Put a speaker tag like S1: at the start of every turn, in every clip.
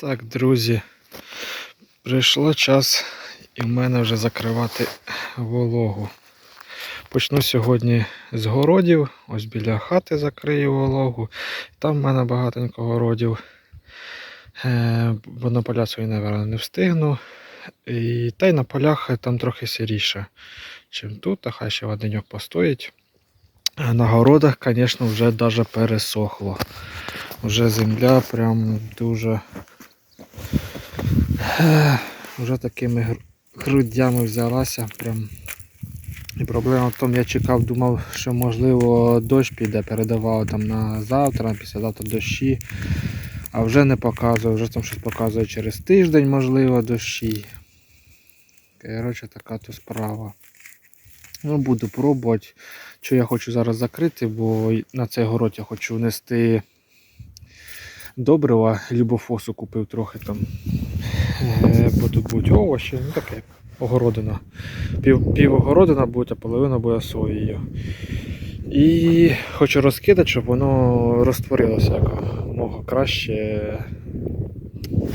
S1: Так, друзі, прийшло час і в мене вже закривати вологу. Почну сьогодні з городів. Ось біля хати закрию вологу. Там в мене багатенько городів. Е, бо на поля свої, напевно, не встигну. І, та й на полях там трохи сиріше, чим тут, а хай ще воденьок постоїть. На городах, звісно, вже даже пересохло. Вже земля прям дуже вже такими гру- грудями взялася. Прям. І проблема в тому, я чекав, думав, що можливо дощ піде, передавав там на завтра, післязавтра дощі. А вже не показує, вже там щось показує через тиждень, можливо, дощі. Коротше, така то справа. Ну, буду пробувати. Що я хочу зараз закрити, бо на цей город я хочу внести добрива, любофосу купив трохи там. Е, Бо тут будуть овочі, ну таке, огородина. Пів, пів огородина буде, а половина буде соєю. І хочу розкидати, щоб воно розтворилося якомога краще.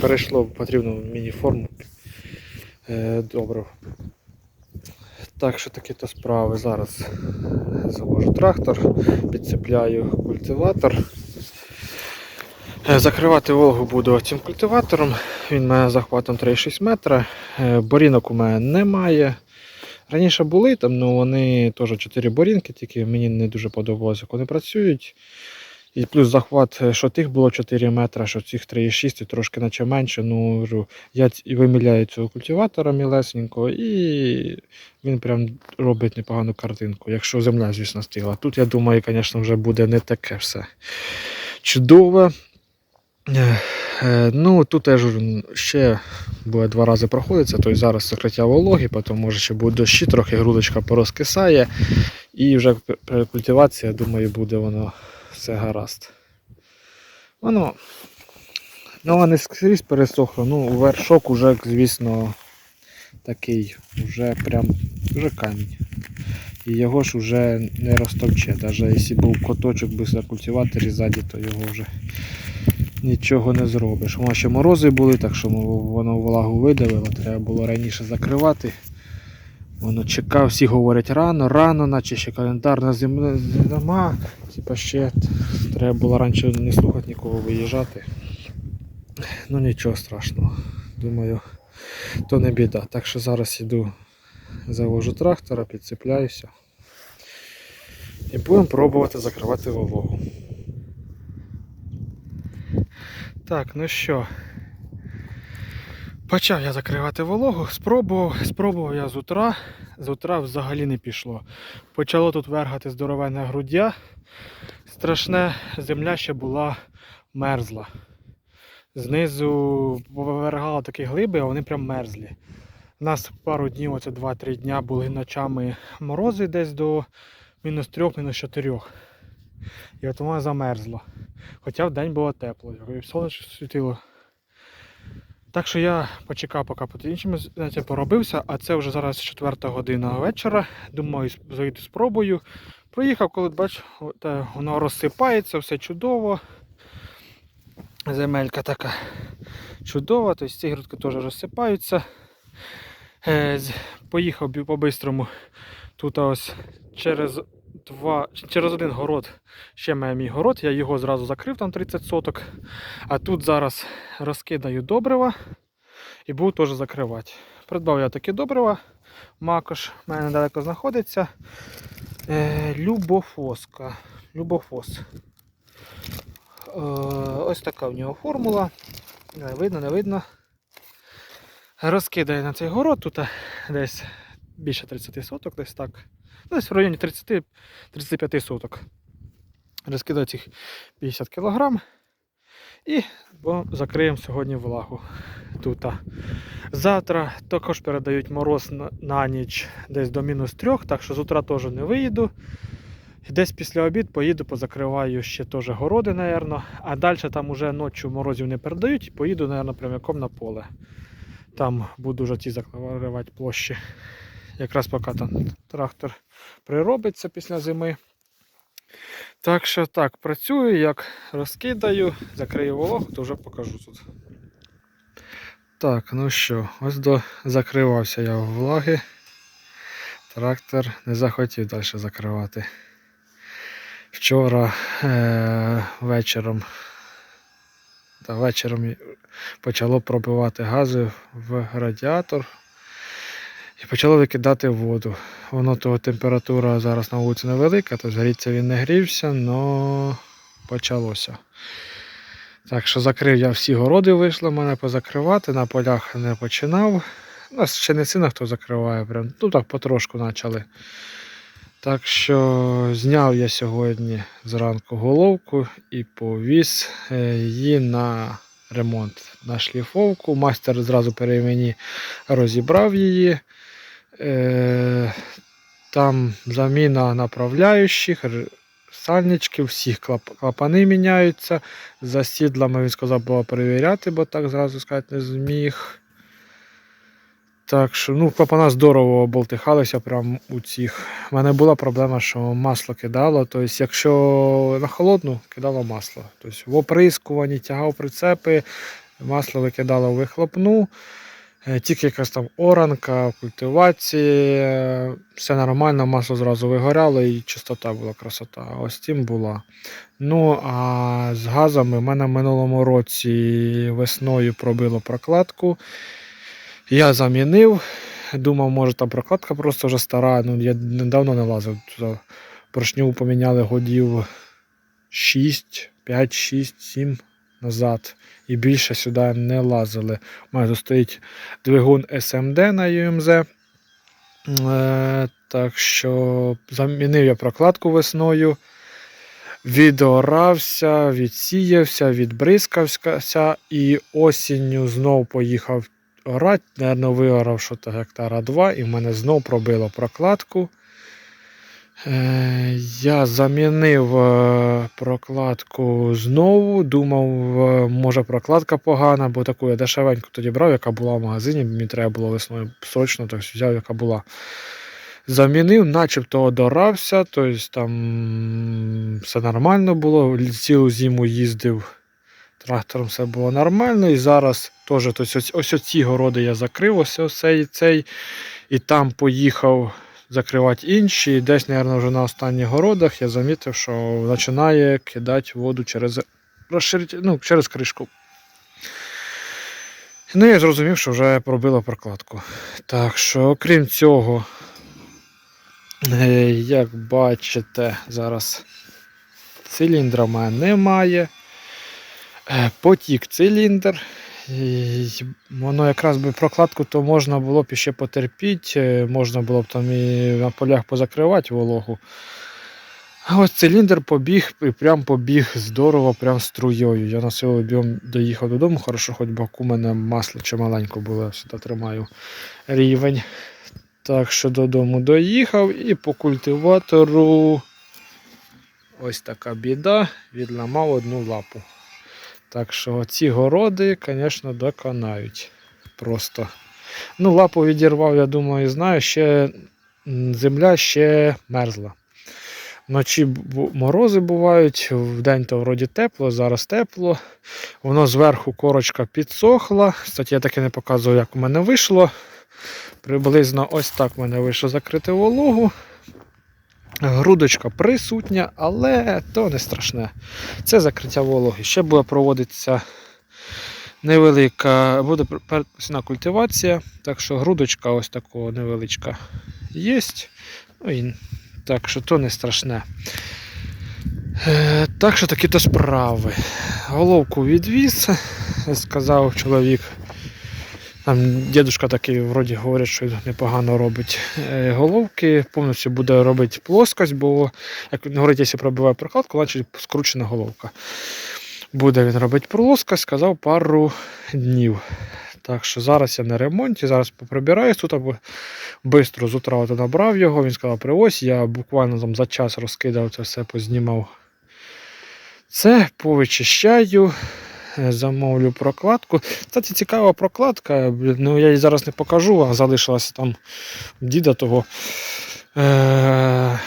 S1: Перейшло в потрібну міні-форму. Е, Так що такі то справи. Зараз завожу трактор, підцепляю культиватор. Е, Закривати Волгу буду цим культиватором. Він має захватом 3,6 метра. Е, Борінок у мене немає. Раніше були там, ну вони теж 4 борінки, тільки мені не дуже подобалося, як вони працюють. І плюс захват, е, що тих було 4 метра, що цих 3,6 і трошки наче менше. Ну, я виміляю цього культиватора мілесенького, і він прям робить непогану картинку, якщо земля, звісно, стигла. Тут, я думаю, звісно, вже буде не таке все чудове. Е, Ну, тут теж ще буде два рази проходиться, тобто зараз закриття вологи, потім може ще буде дощі, трохи грудочка порозкисає. І вже п- при культивації, я думаю, буде воно все гаразд. Воно, ну, не скрізь пересохло, ну, вершок уже, звісно, такий, вже прям, вже камінь. І його ж уже не розтовче. Навіть якщо був коточок без культиваторі ззаді, то його вже нічого не зробиш. Воно ще морози були, так що воно влагу видавило, треба було раніше закривати. Воно чекав, всі говорять рано, рано, наче ще календарна зима. Типа ще треба було раніше не слухати нікого виїжджати. Ну нічого страшного. Думаю, то не біда. Так що зараз іду, завожу трактора, підцепляюся. І будемо пробувати закривати вологу. Так, ну що. Почав я закривати вологу, спробував, спробував я з утра. З утра взагалі не пішло. Почало тут вергати здоровенне груддя. Страшне, земля ще була мерзла. Знизу вивергало такі глиби, а вони прям мерзлі. У нас пару днів, оце 2-3 дня були ночами морози десь до мінус 3, мінус 4. І от воно замерзло. Хоча в день було тепло, і сонечко світило. Так що я почекав, поки по іншому знаєте, поробився, а це вже зараз 4 година вечора. Думаю, зайду спробую. Проїхав, коли бачу, воно розсипається, все чудово. Земелька така чудова, тобто ці грудки теж розсипаються. Е, Поїхав по-бистрому. Тут ось через два, через один город ще має мій город, я його зразу закрив, там 30 соток. А тут зараз розкидаю добрива і буду теж закривати. Придбав я таке добрива. Макош в мене недалеко знаходиться. Е, Любофоска. Любофос. Е, ось така в нього формула. Не видно, не видно. Розкидаю на цей город, тут е, десь більше 30 соток, десь так. Десь в районі 30-35 соток. Розкидаю цих 50 кг. І закриємо сьогодні влагу тут. Завтра також передають мороз на, на ніч десь до мінус 3, так що з утра теж не виїду. Десь після обід поїду, позакриваю ще теж городи, напевно. А далі там уже ночі морозів не передають, і поїду, напевно, прямиком на поле. Там буду вже ті закривати площі. Якраз поки там трактор приробиться після зими. Так що так, працюю, як розкидаю, закрию вологу, то вже покажу тут. Так, ну що, ось до закривався я влаги. Трактор не захотів далі закривати. Вчора е- вечором, та вечором почало пробивати гази в радіатор і почало викидати воду. Воно того температура зараз на вулиці невелика, то гріться він не грівся, але почалося. Так що закрив я всі городи, вийшло мене позакривати, на полях не починав. У нас ще не сильно хто закриває, прям, ну так потрошку почали. Так що зняв я сьогодні зранку головку і повіз е, її на ремонт, на шліфовку. Майстер зразу при мені розібрав її. Е, Там заміна направляючих, сальничків, всіх клапани міняються. За сідлами він сказав було перевіряти, бо так зразу сказати не зміг. Так що, ну, клапана здорово болтихалися прямо у цих. У мене була проблема, що масло кидало. Тобто, якщо на холодну, кидало масло. Тобто в оприскуванні тягав прицепи, масло викидало в вихлопну. Е, Тільки якась там оранка, в культивації, е, все нормально, масло зразу вигоряло і чистота була, красота. Ось тим була. Ну, а з газами в мене в минулому році весною пробило прокладку. Я замінив. Думав, може там прокладка просто вже стара. Ну, я недавно не лазив. Поршню поміняли годів 6, 5, 6, 7 назад. І більше сюди не лазили. У мене тут стоїть двигун SMD на UMZ. Е, так що замінив я прокладку весною. Відорався, відсіявся, відбризкався і осінню знов поїхав орати. Наверно, виорав що то гектара 2, і в мене знов пробило прокладку. Е, я замінив е, прокладку знову. Думав, е, може прокладка погана, бо таку я дешевеньку тоді брав, яка була в магазині. Мені треба було весною срочно, так взяв, яка була. Замінив, начебто одорався, тобто там все нормально було. Цілу зиму їздив трактором, все було нормально. І зараз теж ось, ось оці городи я закрив, ось цей, цей, і там поїхав закривати інші. І десь, мабуть, вже на останніх городах я замітив, що починає кидати воду через ну, через кришку. Ну, я зрозумів, що вже пробило прокладку. Так що, окрім цього, е, як бачите, зараз циліндра в мене немає. Е, Потік циліндр. Воно якраз би прокладку то можна було б ще потерпіти, е, можна було б там і на полях позакривати вологу. А ось циліндр побіг і прям побіг здорово, прям струєю. Я на силу бігом доїхав додому, хорошо, хоч баку у мене масло чи маленько було, я сюди тримаю рівень. Так що додому доїхав і по культиватору ось така біда, відламав одну лапу. Так що ці городи, звісно, доконають. Просто. Ну, лапу відірвав, я думаю, знаю, ще земля ще мерзла. Вночі морози бувають, вдень то вроді тепло, зараз тепло. Воно зверху корочка підсохла. Кстати, я таки не показував, як у мене вийшло. Приблизно ось так в мене вийшло закрити вологу. Грудочка присутня, але то не страшне. Це закриття вологи. Ще буде проводитися невелика, буде передпосівна культивація, так що грудочка ось такого невеличка є. Ну, і, так що то не страшне. Е, так що такі то справи. Головку відвіз, сказав чоловік. Там дідушка такий, вроді говорять, що непогано робить е, головки, повністю буде робити плоскость, бо, як він говорить, якщо пробиває прокладку, значить скручена головка. Буде він робити плоскость, сказав пару днів. Так що зараз я на ремонті, зараз поприбираюсь тут або швидко з утра набрав його. Він сказав, привозь, я буквально там за час розкидав це все, познімав. Це повичищаю. Е, Замовлю прокладку. Кстати, цікава прокладка. Ну, я її зараз не покажу, а залишилася там діда того. Е-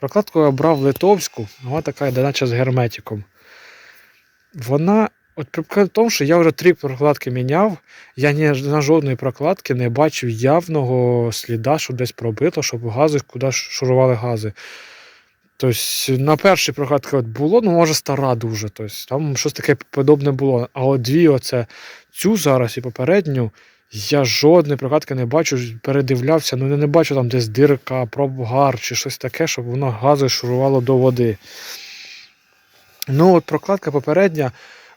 S1: прокладку я брав литовську, вона така наче з герметиком. Вона От в тому, що я вже три прокладки міняв, я ні на жодної прокладки не бачив явного сліда, що десь пробито, щоб гази куди шурували гази. Тобто на першій прокладці от було, ну може стара дуже. Тобто, там щось таке подобне було. А от дві, оце цю зараз і попередню, я жодної прокладки не бачу, передивлявся, ну не бачу там десь дирка, пробгар чи щось таке, щоб воно гази шурувало до води. Ну, от прокладка попередня,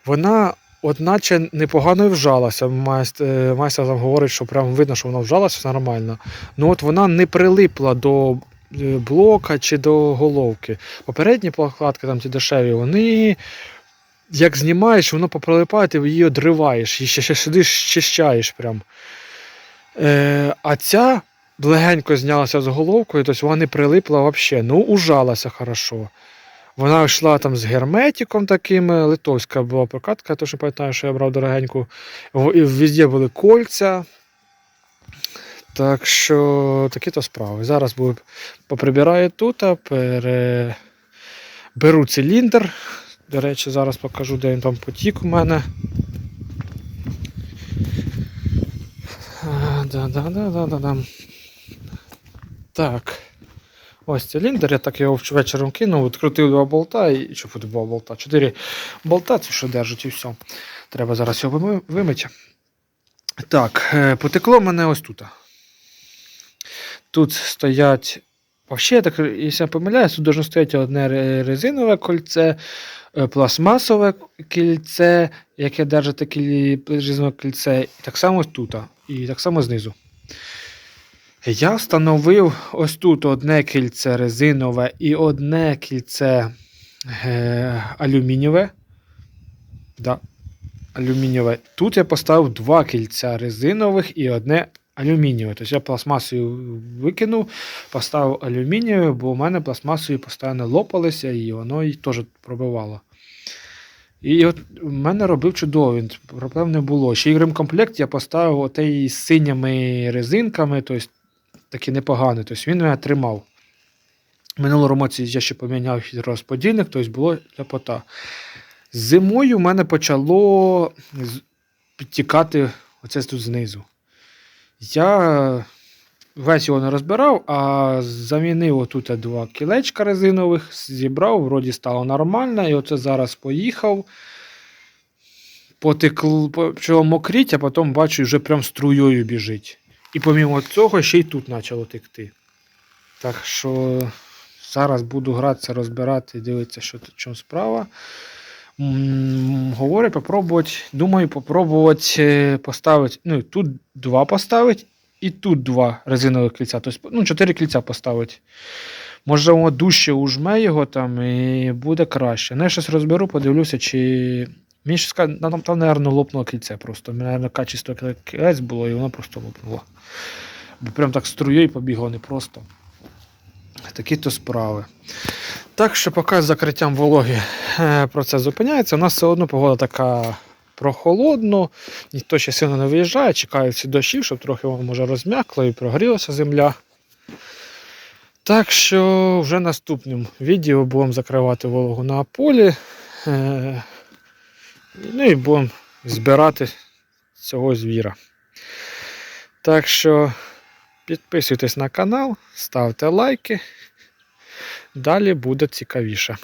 S1: вона одначе непогано вжалася. Майстер, е, майстер там говорить, що прям видно, що вона вжалася нормально. Ну от вона не прилипла до блока чи до головки. Попередні прокладки, там ті дешеві, вони. Як знімаєш, воно поприлипає, ти її одриваєш, і ще, ще сидиш, щищаєш прям. Е, а ця легенько знялася з головкою, тобто вона не прилипла взагалі. Ну, ужалася хорошо. Вона йшла там з герметиком таким, е, литовська була прокатка, я точно пам'ятаю, що я брав дорогеньку. І везде були кольця. Так що такі то справи. Зараз буду поприбираю тут, беру циліндр. До речі, зараз покажу, де він там потік у мене. А, Да-да-да-да-да. Так. Ось циліндр, я так його вечором кинув, відкрутив два болта і що два болта? Чотири болта, це що держить і все. Треба зараз його вими- вимити. Так, е, потекло мене ось тут. Тут стоять. Вообще, я так, якщо я помиляюсь, тут должно стояти одне резинове кольце, е, пластмасове кільце, яке держить таке резинове кільце, і так само тут, і так само знизу. Я встановив ось тут одне кільце резинове і одне кільце е, алюмінієве. Да, алюмінієве. Тут я поставив два кільця резинових і одне алюмінієве. Тобто я пластмасою викинув, поставив алюмінієве, бо у мене пластмасою постійно лопалися і воно і теж пробивало. І от в мене робив чудово, він проблем не було. Ще й ремкомплект я поставив отей з синіми резинками, тобто такий непоганий. Тобто він мене тримав. Минулого році я ще поміняв розподільник, тобто було ляпота. Зимою в мене почало підтікати оце тут знизу. Я весь його не розбирав, а замінив отут два кілечка резинових, зібрав, вроді стало нормально, і оце зараз поїхав. Потекло, почало мокріть, а потім бачу, вже прям струєю біжить. І помімо цього ще й тут почало текти. Так що зараз буду гратися, розбирати, дивитися, що чому справа. М, Говорю, попробувати. Думаю, попробувати е, поставити. Ну, тут два поставити, і тут два резинових кільця. Тобто, ну, чотири кільця поставити. Може, воно дужче ужме його там і буде краще. Ну, я щось розберу, подивлюся, чи. Мені щось там, там, мабуть, лопнуло кільце просто. Мабуть, качество кілець було, і воно просто лопнуло. Бо прям так струєю побігло не просто. Такі то справи. Так що поки з закриттям вологи е, процес зупиняється, у нас все одно погода така прохолодно, ніхто ще сильно не виїжджає, чекають ці дощі, щоб трохи може розм'якло і прогрілася земля. Так що вже наступним відео будемо закривати вологу на полі. Е, ну і будемо збирати цього звіра. Так що підписуйтесь на канал, ставте лайки. Далі буде цікавіше.